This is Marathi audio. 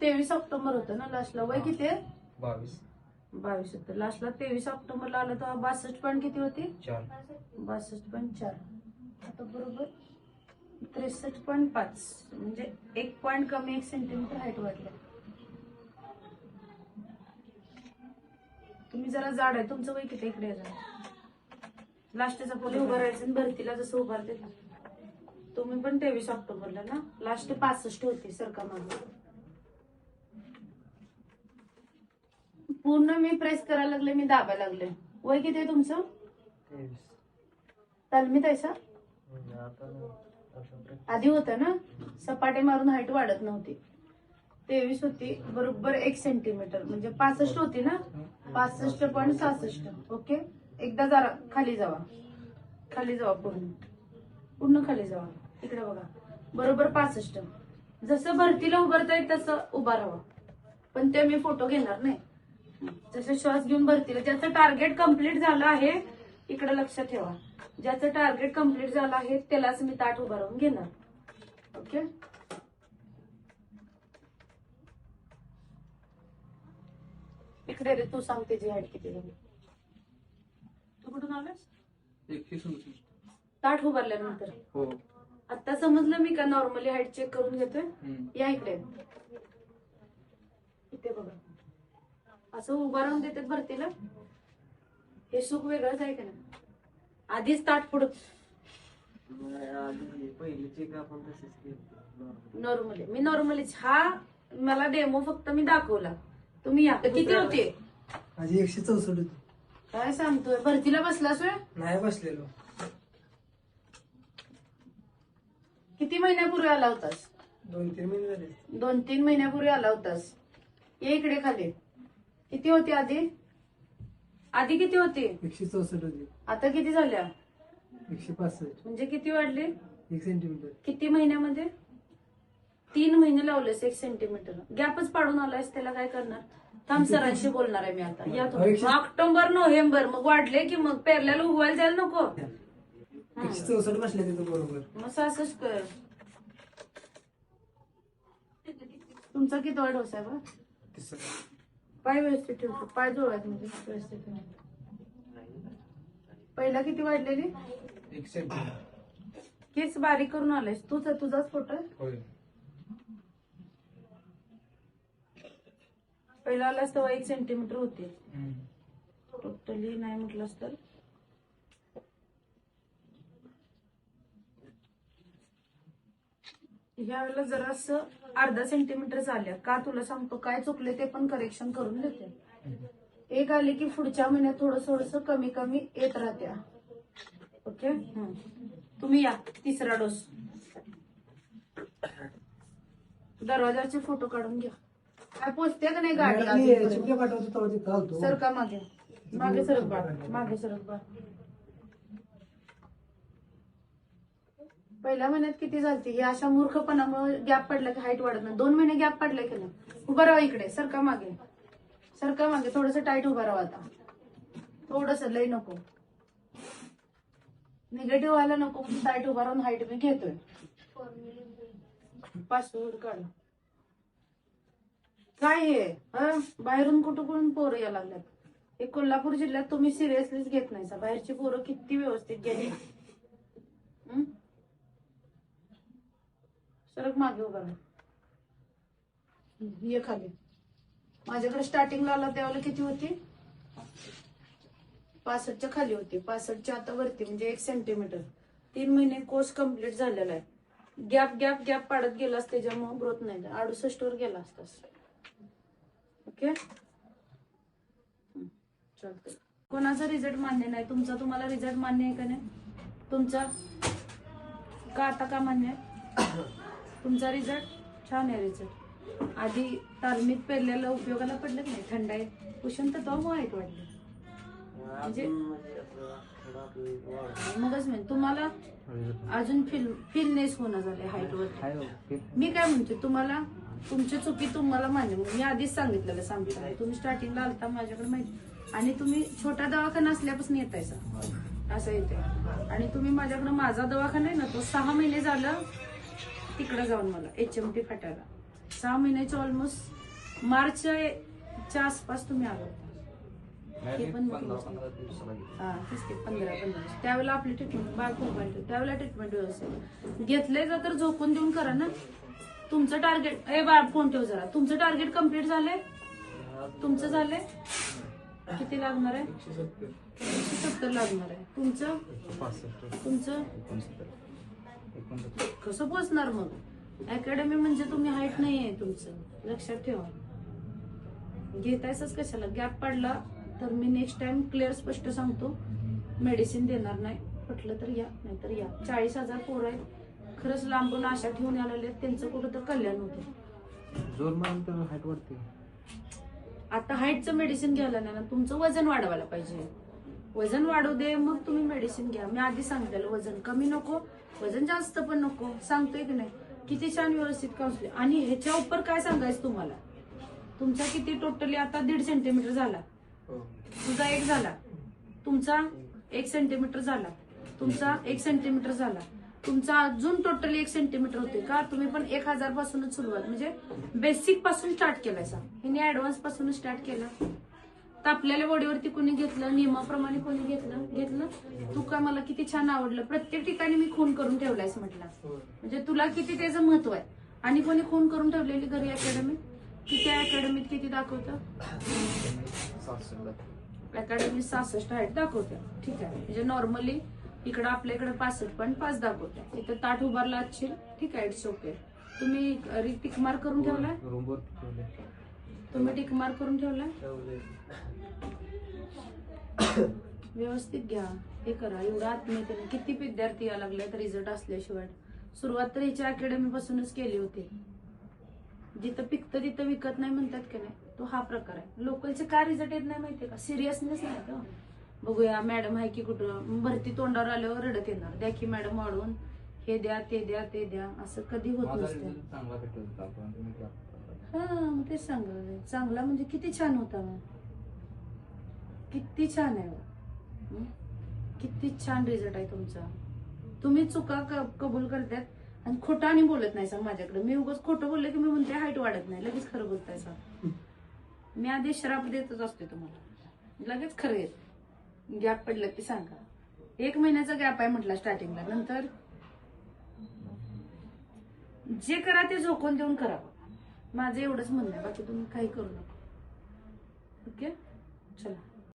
तेवीस ऑक्टोबर होतं ना लास्टला वय किती आहे? बावीस. बावीस होतं. लास्टला तेवीस ऑक्टोबरला आलं तेव्हा बासष्ट पॉईंट किती होती? चार. बासष्ट पॉईंट चार. आता बरोबर त्रेसष्ट पॉईंट पाच. म्हणजे एक पॉईंट कमी एक सेंटीमीटर हाईट वाढलं. तुम्ही जरा जाड आहे. तुमचं वय किती इकडे लास्टचा पुढे उभं राहायचं आणि भरतीला जसं उभारते. तुम्ही पण तेवीस ऑक्टोबरला ना? लास्ट पासष्ट होती सरका मागे पूर्ण मी प्रेस करायला लागले मी दाबायला लागले. वय किती आहे तुमचं? तालमीत आहे सर. आधी होतं ना? सपाटे मारून हाईट वाढत नव्हती. तेवीस होती बरोबर एक सेंटीमीटर म्हणजे पासष्ट होती ना? पासष्ट पॉईंट सहासष्ट. ओके? एकदा जरा खाली जावा. खाली जावा पूर्ण. पूर्ण खाली जावा. इकडे बघा. बरोबर पासष्ट. जसं भरतीला उभारता येईल तसं उभा राहा पण ते मी फोटो घेणार नाही. जसं श्वास घेऊन भरतीला. ज्याचं टार्गेट कंप्लीट झालं आहे इकडे लक्षात ठेवा. ज्याचं टार्गेट कंप्लीट झालं आहे त्यालाच मी ताट उभा राहून घेणार. ओके इकडे रे तू सांग त्याची हाईट किती झाली. तू कुठून आलास. ताट उभारल्यानंतर. हो. आता समजलं मी का नॉर्मली हाईट चेक करून घेतोय. या इकडे. इथे बघा. असं उभा राहून देतात भरतीला हे सुख वेगळंच आहे का ना आधीच ताट पुढं. पहिली चेक आपण तसेच केली नॉर्मली मी नॉर्मलीच हा मला डेमो फक्त मी दाखवला. तुम्ही या. किती होते? माझी एकशे चौसष्ट होती. काय सांगतोय? भरतीला बसलास होय? नाही बसलेलो. किती महिन्यापूर्वी आला होतास? दोन तीन महिने झाले. दोन तीन महिन्यापूर्वी आला होतास. ये इकडे खाली. किती होती आधी? आधी किती होती? एकशे चौसष्ट होती. आता किती झाल्या? एकशे पासष्ट. म्हणजे किती वाढले? एक सेंटीमीटर किती महिन्यामध्ये? तीन महिने लावलेस एक सेंटीमीटर गॅपच पाडून आलायस त्याला काय करणार? थांब सरांशी बोलणार आहे मी आता. या तुम्ही. मग ऑक्टोबर नोव्हेंबर. मग वाढले की मग पेरल्याला उगवायला जायला नको. एकशे चौसष्ट बसले तिथं बरोबर. मग असंच कर. तुमचा किती वाढ डोसा आहे बा तिसरं पाय व्यवस्थित ठेवतो पाय जुळवायचे म्हणजे व्यवस्थित. पहिला किती वाढलेली एक सेंटीमीटर. केस बारीक करून आलायस. तुझ तुझाच फोटो होय. पहिला आलास तेव्हा एक सेंटीमीटर होती. टोटली नाही म्हटलंस तर. ह्या वेळेला जरास अर्धा सेंटीमीटर झाल्या. का तुला सांगतो काय चुकले ते पण करेक्शन करून देते. एक आली की पुढच्या महिन्यात थोडस थोडस कमी कमी येत राहत्या. ओके. तुम्ही या तिसरा डोस दरवाजाचे फोटो काढून घ्या. काय पोचते का नाही गाडी सर का मागे. मागे सरक बा मागे सरक बा पहिल्या महिन्यात किती झालती? हे अशा मूर्खपणामुळे गॅप पडला की हाईट वाढत नाही. दोन महिने गॅप पडला की नाही. उभा राहा इकडे सरका मागे. सरका मागे. थोडस टाईट उभा राहा आता. थोडस लय नको. निगेटिव्ह व्हायला नको टाईट उभा राहून हाईट मी घेतोय. पासवर्ड काढ. काय हे? बाहेरून कुठं कुठून पोरं या लागल्यात? हे कोल्हापूर जिल्ह्यात तुम्ही सिरियसलीच घेत नाही. बाहेरची पोरं किती व्यवस्थित गेली? सरक मागे उभा राहा. ये खाली. माझ्याकडे स्टार्टिंगला आला त्यावेळेला किती होती? पासष्टच्या खाली होती. पासष्टच्या आता वरती म्हणजे एक सेंटीमीटर तीन महिने कोर्स कंप्लीट झालेला आहे. गॅप गॅप गॅप पाडत गेलास त्याच्यामुळे ग्रोथ नाही अडुसष्ट वर गेला असतास ओके हं, चालतंय. कोणाचा रिझल्ट मान्य नाही? तुमचा तुम्हाला रिझल्ट मान्य आहे का नाही? तुमचा? का आता का मान्य आहे? तुमचा रिझल्ट छान आहे रिझल्ट आधी तालमीत पेरलेलं उपयोगाला पडलं की नाही? थंड आहे. उष्णता तो वाईट वाटलं म्हणजे? मगच म्हणजे तुम्हाला अजून फील फीलनेस होणं झालंय हाईट वर हाय हो, ते- मी काय म्हणते तुम्हाला तुमची चुकी तुम्हाला मान्य. मी आधीच सांगितलेलं सांगताना तुम्ही स्टार्टिंगला आलता माझ्याकडे माहिती. आणि तुम्ही छोटा दवाखाना असल्यापासून येतायचा असं येते आणि तुम्ही माझ्याकडे माझा दवाखाना आहे ना तो सहा महिने झालं तिकडे जाऊन मला एच एम टी फाट्याला. सहा महिन्याच्या ऑलमोस्ट मार्चच्या आसपास तुम्ही आला हे पण. हा तेच ते पंधरा पंधरा. त्यावेळेला आपली ट्रीटमेंट बाळ वाईट त्यावेळेला ट्रीटमेंट व्यवस्थित. घेतले जा तर झोपून देऊन करा ना. तुमचं टार्गेट ए बाळ फोन ठेव जरा. तुमचं टार्गेट कंप्लीट झालंय? तुमचं झालंय? किती लागणार आहे? एकशे सत्तर. लागणार आहे. तुमचं? तुमचं? कसं पोचणार मग? अकॅडमी म्हणजे तुम्ही हाईट नाही आहे तुमचं. लक्षात ठेवा. घेतायच कशाला? गॅप पडला तर मी नेक्स्ट टाइम क्लिअर स्पष्ट सांगतो. मेडिसिन देणार नाही. पटलं तर या नाहीतर या. चाळीस हजार पोरं आहेत. खरंच लांबून आशा ठेवून लागलेत, त्यांचं कुठं तर कल्याण होतं जोर मारून तर हाईट वाढते. आता हाईटचं मेडिसिन घ्यायला नाही ना तुमचं वजन वाढवायला पाहिजे. वजन वाढू दे मग तुम्ही मेडिसिन घ्या. मी आधी सांगितलेलं वजन कमी नको वजन जास्त पण नको. सांगतोय की नाही? किती छान व्यवस्थित काउन्सिलिंग आणि ह्याच्या उपर काय सांगायचं तुम्हाला? तुमचा किती टोटली आता दीड सेंटीमीटर झाला. हो. तुझा एक झाला. तुमचा एक सेंटीमीटर झाला. तुमचा एक सेंटीमीटर झाला. तुमचा अजून टोटली एक सेंटीमीटर होते का? तुम्ही पण एक हजार पासूनच सुरुवात. म्हणजे बेसिकपासून स्टार्ट केलाय सा हिने ऍडव्हान्सपासून स्टार्ट केलं. तर आपल्याला बॉडीवरती कोणी घेतलं नियमाप्रमाणे कोणी घेतलं घेतलं तू का मला किती छान आवडलं? प्रत्येक ठिकाणी मी खून करून ठेवलायस म्हटलं. म्हणजे तुला किती त्याचं महत्त्व आहे? आणि कोणी खून करून ठेवलेली घरी अकॅडमीत किती अकॅडमीत किती दाखवतं? अकॅडमी सहासष्ट हाईट दाखवत्या ठीक आहे. म्हणजे नॉर्मली इकडं आपल्या इकडे पासष्ट पॉईंट पाच दाखवत्या इथं ताट उभारला असशील ठीक आहे इट्स ओके तुम्ही टिक मार्क करून ठेवलाय. तुम्ही टिक मार्क करून ठेवलाय. व्यवस्थित घ्या. हे करा. एवढं आत्मीयतेने किती विद्यार्थी या लागले तर रिझल्ट असल्याशिवाय. सुरुवात तर ह्याच्या अकॅडमी पासूनच केली होती. जिथं पिकतं तिथं विकत नाही म्हणतात की नाही? तो हा प्रकार आहे. लोकलचे का रिझल्ट येत नाही माहितीये का? सिरियसनेस नाही का? बघूया मॅडम आहे की कुठं? भरती तोंडावर आल्यावर रडत येणार. द्या की मॅडम वाढवून हे द्या ते द्या ते द्या. असं कधी होत नसतं. हां हा मग तेच सांगा चांगला म्हणजे किती छान होता मग. किती छान आहे हो. किती छान रिझल्ट आहे तुमचा. तुम्ही चुका कबूल करतात आणि खोटं आणि बोलत नाही सांग माझ्याकडे. मी उगाच खोटं बोलले की मी म्हणते हाईट वाढत नाही. लगेच खरं बोलताय सांग मी आधी श्राप देतच असते तुम्हाला. लगेच खरं येत. गॅप पडलं की सांगा. एक महिन्याचा गॅप आहे म्हटला स्टार्टिंगला नंतर? जे करा ते झोकून देऊन करा. माझं एवढंच म्हणणं आहे बाकी तुम्ही काही करू नका. ओके? चला.